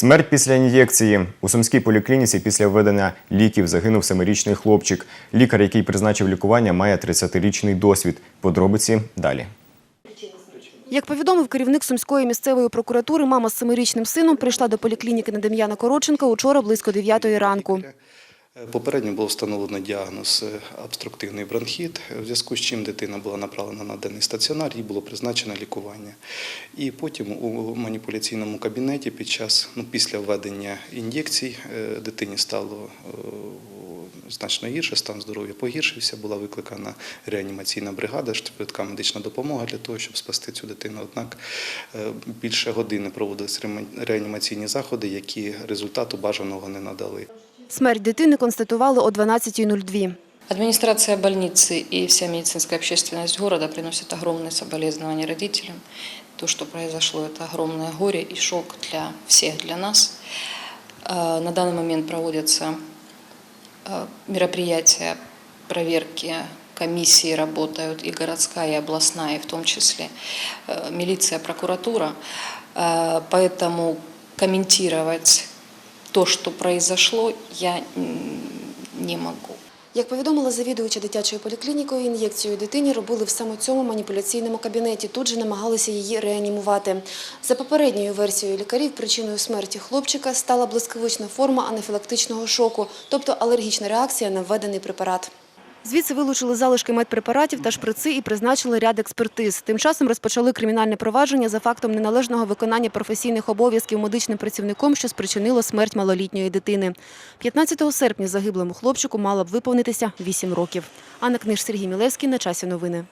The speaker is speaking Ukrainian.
Смерть після ін'єкції у сумській поліклініці після введення ліків загинув семирічний хлопчик. Лікар, який призначив лікування, має 30-річний досвід. Подробиці далі. Як повідомив керівник Сумської місцевої прокуратури, мама з семирічним сином прийшла до поліклініки на Дем'яна Короченка учора близько 9 ранку. Попередньо було встановлено діагноз е, обструктивний бронхіт, в зв'язку з чим дитина була направлена на денний стаціонар, їй було призначено лікування. І потім у маніпуляційному кабінеті під час, ну, після введення ін'єкцій е, дитині стало е, значно гірше, стан здоров'я погіршився, була викликана реанімаційна бригада, швидка медична допомога для того, щоб спасти цю дитину. Однак е, більше години проводились реанімаційні заходи, які результату бажаного не надали. Смерть дитини констатували о 12.02. Администрация больницы и вся медицинская общественность города приносят огромные соболезнования родителям. То, что произошло, это огромное горе и шок для всех, для нас. Э, На данный момент проводятся э, мероприятия, проверки, комиссии работают, и городская, и областная, и в том числе э, милиция, прокуратура. Э, Поэтому комментировать то, що произошло, я не могу. Як повідомила завідувача дитячою поліклінікою, ін'єкцію дитині робили в саме цьому маніпуляційному кабінеті. Тут же намагалися її реанімувати. За попередньою версією лікарів, причиною смерті хлопчика стала блискавична форма анафілактичного шоку, тобто алергічна реакція на введений препарат. Звідси вилучили залишки медпрепаратів та шприци і призначили ряд експертиз. Тим часом розпочали кримінальне провадження за фактом неналежного виконання професійних обов'язків медичним працівником, що спричинило смерть малолітньої дитини. 15 серпня загиблому хлопчику мало б виповнитися 8 років. Анна Книж, Сергій Мілевський. На часі новини.